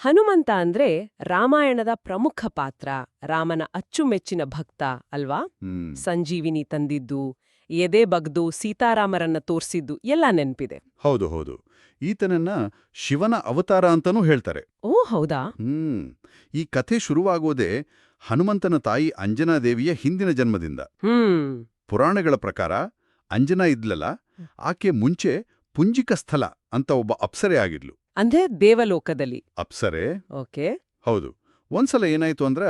ಹನುಮಂತ ಅಂದ್ರೆ ರಾಮಾಯಣದ ಪ್ರಮುಖ ಪಾತ್ರ ರಾಮನ ಅಚ್ಚುಮೆಚ್ಚಿನ ಭಕ್ತ ಅಲ್ವಾ? ಸಂಜೀವಿನಿ ತಂದಿದ್ದು ಎದೆ ಬಗ್ದು ಸೀತಾರಾಮರನ್ನ ತೋರಿಸಿದ್ದು ಎಲ್ಲ ನೆನ್ಪಿದೆ. ಹೌದು ಹೌದು. ಈತನನ್ನ ಶಿವನ ಅವತಾರ ಅಂತಾನೂ ಹೇಳ್ತಾರೆ. ಓ ಹೌದಾ? ಹ್ಮ್. ಈ ಕಥೆ ಶುರುವಾಗೋದೇ ಹನುಮಂತನ ತಾಯಿ ಅಂಜನಾದೇವಿಯ ಹಿಂದಿನ ಜನ್ಮದಿಂದ. ಹ್ಮ್. ಪುರಾಣಗಳ ಪ್ರಕಾರ ಅಂಜನಾ ಇದ್ಲಲ್ಲ ಆಕೆ ಮುಂಚೆ ಪುಂಜಿಕ ಸ್ಥಳ ಅಂತ ಒಬ್ಬ ಅಪ್ಸರೆ ಆಗಿದ್ಲು. ಅಂದ್ರೆ ದೇವಲೋಕದಲ್ಲಿ. ಅಪ್ಸರೆ. ಓಕೆ. ಹೌದು. ಒಂದ್ಸಲ ಏನಾಯ್ತು ಅಂದ್ರ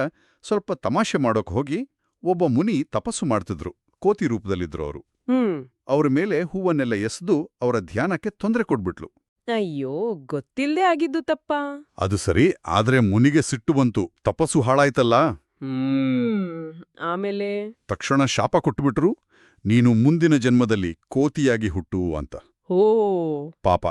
ಸ್ವಲ್ಪ ತಮಾಷೆ ಮಾಡೋಕ್ ಹೋಗಿ ಒಬ್ಬ ಮುನಿ ತಪಸ್ಸು ಮಾಡ್ತಿದ್ರು ಕೋತಿ ರೂಪದಲ್ಲಿದ್ರು ಅವರು. ಹ್ಮ್. ಅವ್ರ ಮೇಲೆ ಹೂವನ್ನೆಲ್ಲ ಎಸೆದು ಅವರ ಧ್ಯಾನಕ್ಕೆ ತೊಂದರೆ ಕೊಟ್ಬಿಟ್ಲು. ಅಯ್ಯೋ ಗೊತ್ತಿಲ್ಲದೆ ಆಗಿದ್ದು ತಪ್ಪ. ಅದು ಸರಿ ಆದ್ರೆ ಮುನಿಗೆ ಸಿಟ್ಟು ಬಂತು. ತಪಸ್ಸು ಹಾಳಾಯ್ತಲ್ಲ. ಆಮೇಲೆ? ತಕ್ಷಣ ಶಾಪ ಕೊಟ್ಬಿಟ್ರು. ನೀನು ಮುಂದಿನ ಜನ್ಮದಲ್ಲಿ ಕೋತಿಯಾಗಿ ಹುಟ್ಟು ಅಂತ. ಓ. ಪಾಪ.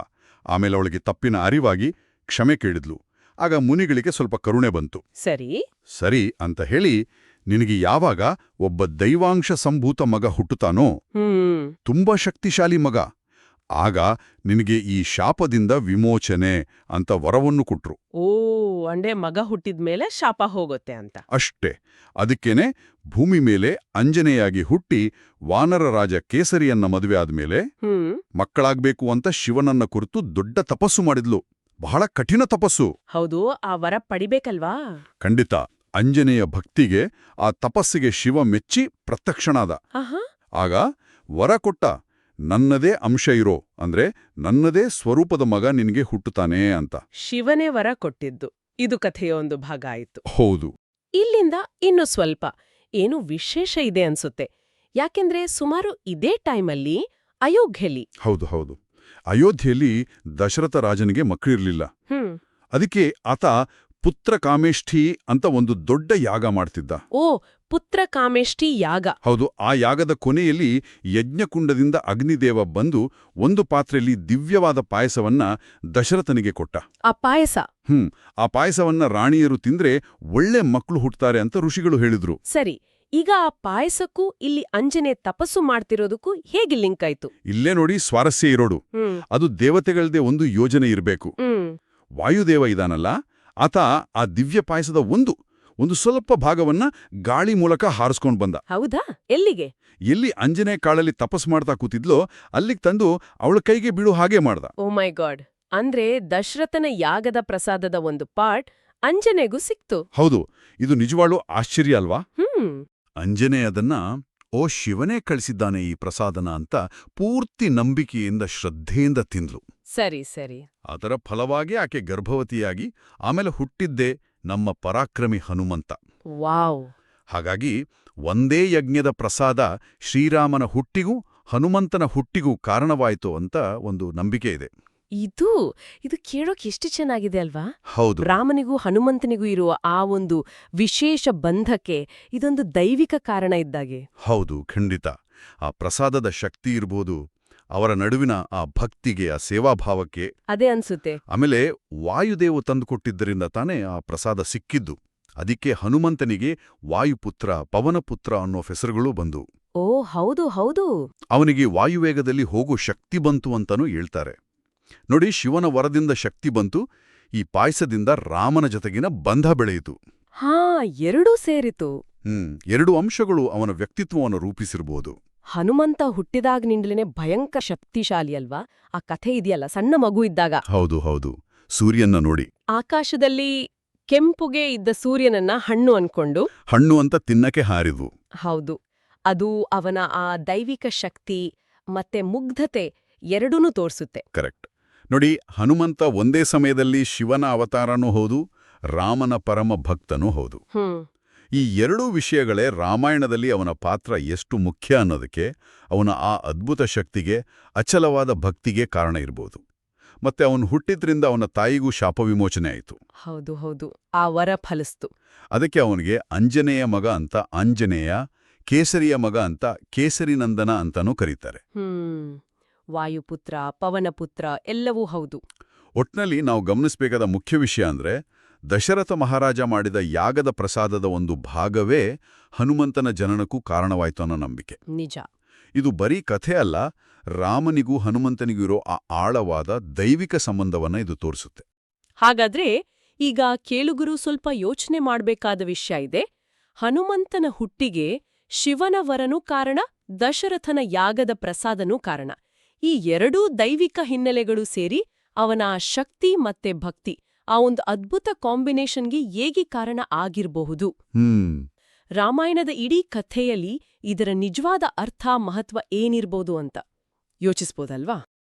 ಆಮೇಲೆ ಅವಳಿಗೆ ತಪ್ಪಿನ ಅರಿವಾಗಿ ಕ್ಷಮೆ ಕೇಳಿದ್ಲು. ಆಗ ಮುನಿಗಳಿಗೆ ಸ್ವಲ್ಪ ಕರುಣೆ ಬಂತು. ಸರಿ. ಸರಿ ಅಂತ ಹೇಳಿ ನಿನಗೆ ಯಾವಾಗ ಒಬ್ಬ ದೈವಾಂಶ ಸಂಭೂತ ಮಗ ಹುಟ್ಟುತ್ತಾನೋ? ತುಂಬಾ ಶಕ್ತಿಶಾಲಿ ಮಗ. ಆಗ ನಿನಗೆ ಈ ಶಾಪದಿಂದ ವಿಮೋಚನೆ ಅಂತ ವರವನ್ನು ಕೊಟ್ರು. ಓ ಅಂಡೆ ಮಗ ಹುಟ್ಟಿದ ಮೇಲೆ ಶಾಪ ಹೋಗುತ್ತೆ ಅಂತ. ಅಷ್ಟೇ. ಅದಕ್ಕೇನೆ ಭೂಮಿ ಮೇಲೆ ಅಂಜನೆಯಾಗಿ ಹುಟ್ಟಿ ವಾನರ ರಾಜ ಕೇಸರಿಯನ್ನ ಮದುವೆ ಆದ್ಮೇಲೆ ಮಕ್ಕಳಾಗ್ಬೇಕು ಅಂತ ಶಿವನನ್ನ ಕುರಿತು ದೊಡ್ಡ ತಪಸ್ಸು ಮಾಡಿದ್ಲು. ಬಹಳ ಕಠಿಣ ತಪಸ್ಸು. ಹೌದು ಆ ವರ ಪಡಿಬೇಕಲ್ವಾ? ಖಂಡಿತ. ಅಂಜನೆಯ ಭಕ್ತಿಗೆ ಆ ತಪಸ್ಸಿಗೆ ಶಿವ ಮೆಚ್ಚಿ ಪ್ರತ್ಯಕ್ಷನಾದ. ಆಗ ವರ ಕೊಟ್ಟ ನನ್ನದೇ ಅಂಶ ಇರೋ ಅಂದ್ರೆ ನನ್ನದೇ ಸ್ವರೂಪದ ಮಗ ನಿನಗೆ ಹುಟ್ಟುತ್ತಾನೆ ಅಂತ. ಶಿವನೇ ವರ ಕೊಟ್ಟಿದ್ದು. ಇದು ಕಥೆಯ ಒಂದು ಭಾಗ ಆಯಿತು. ಹೌದು. ಇಲ್ಲಿಂದ ಇನ್ನು ಸ್ವಲ್ಪ. ಏನು ವಿಶೇಷ ಇದೆ ಅನ್ಸುತ್ತೆ. ಯಾಕೆಂದ್ರೆ ಸುಮಾರು ಇದೇ ಟೈಮಲ್ಲಿ ಅಯೋಧ್ಯೆಲಿ. ಹೌದು ಹೌದು. ಅಯೋಧ್ಯೆಯಲ್ಲಿ ದಶರಥ ರಾಜನಿಗೆ ಮಕ್ಕಳಿರಲಿಲ್ಲ. ಅದಕ್ಕೆ ಆತ ಪುತ್ರ ಕಾಮೇಷ್ಠಿ ಅಂತ ಒಂದು ದೊಡ್ಡ ಯಾಗ ಮಾಡ್ತಿದ್ದ. ಓ ಪುತ್ರ ಕಾಮೇಷ್ಠಿ ಯಾಗ. ಹೌದು ಆ ಯಾಗದ ಕೊನೆಯಲ್ಲಿ ಯಜ್ಞಕುಂಡದಿಂದ ಅಗ್ನಿದೇವ ಬಂದು ಒಂದು ಪಾತ್ರೆಯಲ್ಲಿ ದಿವ್ಯವಾದ ಪಾಯಸವನ್ನ ದಶರಥನಿಗೆ ಕೊಟ್ಟ. ಆ ಪಾಯಸ? ಹ್ಮ್ ಆ ಪಾಯಸವನ್ನ ರಾಣಿಯರು ತಿಂದ್ರೆ ಒಳ್ಳೆ ಮಕ್ಕಳು ಹುಟ್ಟುತ್ತಾರೆ ಅಂತ ಋಷಿಗಳು ಹೇಳಿದ್ರು. ಸರಿ ಈಗ ಆ ಪಾಯಸಕ್ಕೂ ಇಲ್ಲಿ ಅಂಜನೆ ತಪಸ್ಸು ಮಾಡ್ತಿರೋದಕ್ಕೂ ಹೇಗೆ ಲಿಂಕ್ ಆಯ್ತು? ಇಲ್ಲೇ ನೋಡಿ ಸ್ವಾರಸ್ಯ ಇರೋಡು ಅದು ದೇವತೆಗಳದೇ ಒಂದು ಯೋಜನೆ ಇರಬೇಕು. ವಾಯುದೇವ ಇದಾನಲ್ಲ ಆತ ಆ ದಿವ್ಯ ಪಾಯಸದ ಒಂದು ಒಂದು ಸ್ವಲ್ಪ ಭಾಗವನ್ನ ಗಾಳಿ ಮೂಲಕ ಹಾರಿಸ್ಕೊಂಡು ಬಂದ. ಹೌದಾ? ಎಲ್ಲಿಗೆ? ಎಲ್ಲಿ ಅಂಜನೇ ಕಾಳಲ್ಲಿ ತಪಸ್ ಮಾಡ್ತಾ ಕೂತಿದ್ಲೋ ಅಲ್ಲಿಗೆ ತಂದು ಅವಳ ಕೈಗೆ ಬೀಳು ಹಾಗೆ ಮಾಡ್ದ. Oh my god. ಅಂದ್ರೆ ದಶರಥನ ಯಾಗದ ಪ್ರಸಾದದ ಒಂದು ಪಾರ್ಟ್ ಅಂಜನೆಗೂ ಸಿಕ್ತು. ಹೌದು ಇದು ನಿಜವಾಳು ಆಶ್ಚರ್ಯ ಅಲ್ವಾ? ಹ್ಮ್. ಅಂಜನೆ ಅದನ್ನ ಓ ಶಿವನೇ ಕಳಿಸಿದ್ದಾನೆ ಈ ಪ್ರಸಾದನ ಅಂತ ಪೂರ್ತಿ ನಂಬಿಕೆಯಿಂದ ಶ್ರದ್ಧೆಯಿಂದ ತಿಂದ್ಲು. ಸರಿ ಸರಿ. ಅದರ ಫಲವಾಗಿ ಆಕೆ ಗರ್ಭವತಿಯಾಗಿ ಆಮೇಲೆ ಹುಟ್ಟಿದ್ದೇ ನಮ್ಮ ಪರಾಕ್ರಮಿ ಹನುಮಂತ. ವಾವ್. ಹಾಗಾಗಿ ಒಂದೇ ಯಜ್ಞದ ಪ್ರಸಾದ ಶ್ರೀರಾಮನ ಹುಟ್ಟಿಗೂ ಹನುಮಂತನ ಹುಟ್ಟಿಗೂ ಕಾರಣವಾಯಿತು ಅಂತ ಒಂದು ನಂಬಿಕೆ ಇದೆ. ಇದು ಇದು ಕೇಳೋಕೆ ಎಷ್ಟು ಚೆನ್ನಾಗಿದೆ ಅಲ್ವಾ? ಹೌದು. ರಾಮನಿಗೂ ಹನುಮಂತನಿಗೂ ಇರುವ ಆ ಒಂದು ವಿಶೇಷ ಬಂಧಕ್ಕೆ ಇದೊಂದು ದೈವಿಕ ಕಾರಣ ಇದ್ದಾಗೆ. ಹೌದು ಖಂಡಿತ. ಆ ಪ್ರಸಾದದ ಶಕ್ತಿ ಇರ್ಬೋದು ಅವರ ನಡುವಿನ ಆ ಭಕ್ತಿಗೆ ಆ ಸೇವಾಭಾವಕ್ಕೆ. ಅದೇ ಅನ್ಸುತ್ತೆ. ಆಮೇಲೆ ವಾಯುದೇವು ತಂದುಕೊಟ್ಟಿದ್ದರಿಂದ ತಾನೇ ಆ ಪ್ರಸಾದ ಸಿಕ್ಕಿದ್ದು. ಅದಕ್ಕೆ ಹನುಮಂತನಿಗೆ ವಾಯುಪುತ್ರ ಪವನಪುತ್ರ ಅನ್ನೋ ಹೆಸರುಗಳು ಬಂದು. ಓ ಹೌದು ಹೌದು. ಅವನಿಗೆ ವಾಯುವೇಗದಲ್ಲಿ ಹೋಗೋ ಶಕ್ತಿ ಬಂತು ಅಂತನೂ ಹೇಳ್ತಾರೆ. ನೋಡಿ ಶಿವನ ವರದಿಂದ ಶಕ್ತಿ ಬಂತು ಈ ಪಾಯಸದಿಂದ ರಾಮನ ಜೊತೆಗಿನ ಬಂಧ ಬೆಳೆಯಿತು. ಹಾ ಎರಡೂ ಸೇರಿತು. ಹ್ಮ್ ಎರಡು ಅಂಶಗಳು ಅವನ ವ್ಯಕ್ತಿತ್ವವನ್ನು ರೂಪಿಸಿರಬಹುದು ಹನುಮಂತ ಹುಟ್ಟಿದಾಗ್ನಿಂದಲೇ ಭಯಂಕರ ಶಕ್ತಿಶಾಲಿ ಅಲ್ವಾ? ಆ ಕಥೆ ಇದೆಯಲ್ಲ ಸಣ್ಣ ಮಗು ಇದ್ದಾಗ. ಹೌದು ಹೌದು. ಸೂರ್ಯನ ನೋಡಿ. ಆಕಾಶದಲ್ಲಿ ಕೆಂಪುಗೆ ಇದ್ದ ಸೂರ್ಯನನ್ನ ಹಣ್ಣು ಅನ್ಕೊಂಡು. ಹಣ್ಣು ಅಂತ ತಿನ್ನಕ್ಕೆ ಹಾರಿದ್ವು. ಹೌದು. ಅದು ಅವನ ಆ ದೈವಿಕ ಶಕ್ತಿ ಮತ್ತೆ ಮುಗ್ಧತೆ ಎರಡೂನೂ ತೋರಿಸುತ್ತೆ. ಕರೆಕ್ಟ್. ನೋಡಿ ಹನುಮಂತ ಒಂದೇ ಸಮಯದಲ್ಲಿ ಶಿವನ ಅವತಾರನೂ ಹೌದು ರಾಮನ ಪರಮ ಭಕ್ತನೂ ಹೌದು. ಈ ಎರಡೂ ವಿಷಯಗಳೇ ರಾಮಾಯಣದಲ್ಲಿ ಅವನ ಪಾತ್ರ ಎಷ್ಟು ಮುಖ್ಯ ಅನ್ನೋದಕ್ಕೆ ಅವನ ಆ ಅದ್ಭುತ ಶಕ್ತಿಗೆ ಅಚಲವಾದ ಭಕ್ತಿಗೆ ಕಾರಣ ಇರಬಹುದು ಮತ್ತೆ ಅವನು ಹುಟ್ಟಿದ್ರಿಂದ ಅವನ ತಾಯಿಗೂ ಶಾಪ ವಿಮೋಚನೆ ಆಯಿತು. ಹೌದು ಹೌದು. ಆ ವರ ಫಲಿಸ್ತು. ಅದಕ್ಕೆ ಅವನಿಗೆ ಅಂಜನೇಯ ಮಗ ಅಂತ ಆಂಜನೇಯ ಕೇಸರಿಯ ಮಗ ಅಂತ ಕೇಸರಿನಂದನ ಅಂತಾನೂ ಕರೀತಾರೆ. ವಾಯುಪುತ್ರ ಪವನಪುತ್ರ ಎಲ್ಲವೂ ಹೌದು. ಒಟ್ನಲ್ಲಿ ನಾವು ಗಮನಿಸಬೇಕಾದ ಮುಖ್ಯ ವಿಷಯ ಅಂದ್ರೆ ದಶರಥ ಮಹಾರಾಜ ಮಾಡಿದ ಯಾಗದ ಪ್ರಸಾದದ ಒಂದು ಭಾಗವೇ ಹನುಮಂತನ ಜನನಕ್ಕೂ ಕಾರಣವಾಯಿತು ಅನ್ನೋ ನಂಬಿಕೆ. ನಿಜ. ಇದು ಬರೀ ಕಥೆ ಅಲ್ಲ ರಾಮನಿಗೂ ಹನುಮಂತನಿಗೂ ಇರೋ ಆ ಆಳವಾದ ದೈವಿಕ ಸಂಬಂಧವನ್ನ ಇದು ತೋರಿಸುತ್ತೆ. ಹಾಗಾದ್ರೆ ಈಗ ಕೇಳುಗರು ಸ್ವಲ್ಪ ಯೋಚನೆ ಮಾಡಬೇಕಾದ ವಿಷಯ ಇದೆ. ಹನುಮಂತನ ಹುಟ್ಟಿಗೆ ಶಿವನ ವರನೂ ಕಾರಣ ದಶರಥನ ಯಾಗದ ಪ್ರಸಾದನೂ ಕಾರಣ. ಈ ಎರಡೂ ದೈವಿಕ ಹಿನ್ನೆಲೆಗಳು ಸೇರಿ ಅವನ ಆ ಶಕ್ತಿ ಮತ್ತೆ ಭಕ್ತಿ ಆ ಒಂದು ಅದ್ಭುತ ಕಾಂಬಿನೇಷನ್ಗೆ ಹೇಗೆ ಕಾರಣ ಆಗಿರಬಹುದು. ರಾಮಾಯಣದ ಇಡೀ ಕಥೆಯಲ್ಲಿ ಇದರ ನಿಜವಾದ ಅರ್ಥ ಮಹತ್ವ ಏನಿರ್ಬೋದು ಅಂತ ಯೋಚಿಸ್ಬೋದಲ್ವಾ?